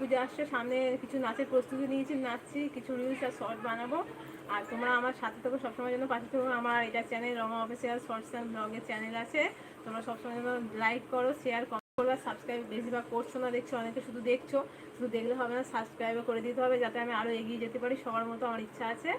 পুজো আসছে, সামনে কিছু নাচের প্রস্তুতি নিয়েছি, নাচছি, কিছু রিলস আর শর্ট বানাবো। আর তোমরা আমার সাথে থেকো সবসময় জন্য পাশে থেকো। আমার এটা channel Rama official shorts and ব্লগের চ্যানেল আছে। তোমরা সবসময় জন্য লাইক করো শেয়ার করো সাবস্ক্রাইব বেশিরভাগ করছ না, দেখছ, অনেকে শুধু দেখছ। শুধু দেখলে হবে না সাবস্ক্রাইবও করে দিতে হবে যাতে আমি আরও এগিয়ে যেতে পারি। সবার মতো আমার ইচ্ছা আছে।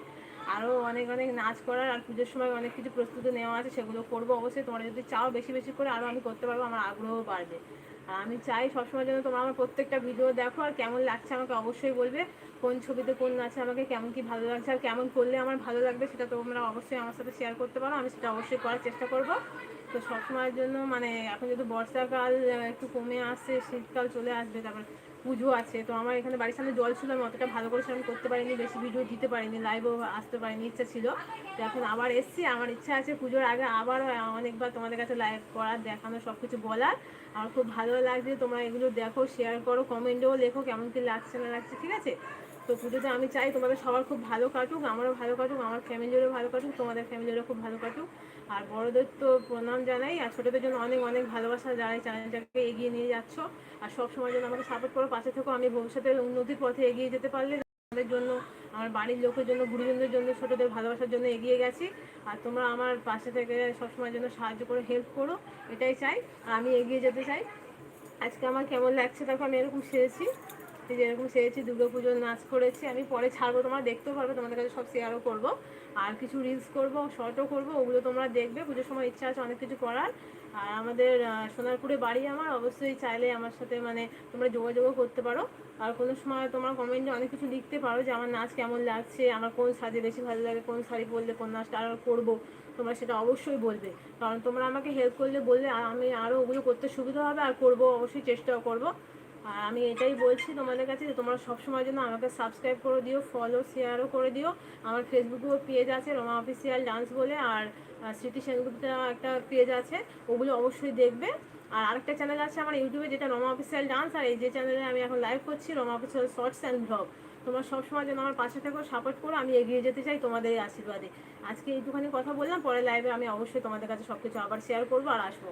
আরও অনেক অনেক নাচ করার আর পুজোর সময় অনেক কিছু প্রস্তুতি নেওয়া আছে, সেগুলো করব অবশ্যই। তোমরা যদি চাও বেশি বেশি করে আরও আমি করতে পারব, আমার আগ্রহ বাড়বে। আর আমি চাই সবসময় যেন তোমরা আমার প্রত্যেকটা ভিডিও দেখো, আর কেমন লাগছে আমাকে অবশ্যই বলবে, কোন ছবিতে কোন নাচে আমাকে কেমন কি ভালো লাগছে, আর কেমন করলে আমার ভালো লাগবে সেটা তোমরা অবশ্যই আমার সাথে শেয়ার করতে পারো, আমি সেটা অবশ্যই করার চেষ্টা করব। তো সবসময়ের জন্য মানে এখন যেহেতু বর্ষাকাল একটু কমে আসছে, শীতকাল চলে আসবে, তারপর পুজো আছে, তো আমার এখানে বাড়ির সামনে জল ছিল, আমি অতটা ভালো করে সেরকম করতে পারিনি, বেশি ভিডিও দিতে পারিনি লাইভও আসতে পারিনি, ইচ্ছা ছিল। তো এখন আবার এসছি, আমার ইচ্ছা আছে পুজোর আগে আবার অনেকবার তোমাদের কাছে লাইভ করার দেখানো সব কিছু বলার, আমার খুব ভালো লাগছে, তোমরা এগুলো দেখো শেয়ার করো কমেন্টেও লেখো কেমন কি লাগছে না লাগছে, ঠিক আছে? তো পুজোতে আমি চাই তোমাদের সবার খুব ভালো কাটুক, আমারও ভালো কাটুক, আমার ফ্যামিলিরও ভালো কাটুক, তোমাদের ফ্যামিলিরও খুব ভালো কাটুক। আর বড়দের তো প্রণাম জানাই, আর ছোটোদের জন্য অনেক অনেক ভালোবাসা জানাই, চ্যানেলটাকে এগিয়ে নিয়ে যাচ্ছ। আর সব সময় জন্য আমাকে সাপোর্ট করো, পাশে থেকেও আমি ভবিষ্যতে উন্নতির পথে এগিয়ে যেতে পারলে আমাদের জন্য, আমার বাড়ির লোকের জন্য, গুরুজনদের জন্য, ছোটোদের ভালোবাসার জন্য এগিয়ে গেছি। আর তোমরা আমার পাশে থেকে সবসময়ের জন্য সাহায্য করে হেল্প করো, এটাই চাই আমি এগিয়ে যেতে চাই। আজকে আমার কেমন লাগছে দেখো আমি এরকম সেরেছি এই যেরকম সেরেছি পুজোর নাচ করেছি, আমি পরে ছাড়বো, তোমরা দেখতেও পারবে, তোমাদের কাছে সব শেয়ারও করব। আর কিছু রিলস করব শর্টও করব, ওগুলো তোমরা দেখবে, পুজোর সময় ইচ্ছা আছে অনেক কিছু করার। আর আমাদের সোনারপুরে বাড়ি আমার, অবশ্যই চাইলে আমার সাথে মানে তোমরা যোগাযোগও করতে পারো। আর কোনো সময় তোমার কমেন্টে অনেক কিছু লিখতে পারো যে আমার নাচ কেমন লাগছে, আমার কোন শাড়ি বেশি ভালো লাগে, কোন শাড়ি পরলে কোন নাচটা আরও করব, তোমরা সেটা অবশ্যই বলবে। কারণ তোমরা আমাকে হেল্প করলে বললে আমি আরও ওগুলো করতে সুবিধা হবে, আর করব, অবশ্যই চেষ্টাও করব। আর আমি এটাই বলছি তোমাদের কাছে যে তোমরা সবসময় জন্য আমাকে সাবস্ক্রাইব করে দিও ফলো শেয়ারও করে দিও। আমার ফেসবুকেও পেজ আছে, রমা অফিসিয়াল ডান্স বলে, আর স্মৃতি সেনগুপ্তা একটা পেজ আছে, ওগুলো অবশ্যই দেখবে। আর আরেকটা চ্যানেল আছে আমার ইউটিউবে, যেটা রমা অফিসিয়াল ডান্স আর এই যে চ্যানেলে আমি এখন লাইভ করছি, Rama official shorts and blog তোমরা সবসময় যেন আমার পাশে থেকো সাপোর্ট করো, আমি এগিয়ে যেতে চাই তোমাদের এই আশীর্বাদে। আজকে এইটুখানি কথা বললাম, পরে লাইভে আমি অবশ্যই তোমাদের কাছে সব কিছু আবার শেয়ার করব আর আসব।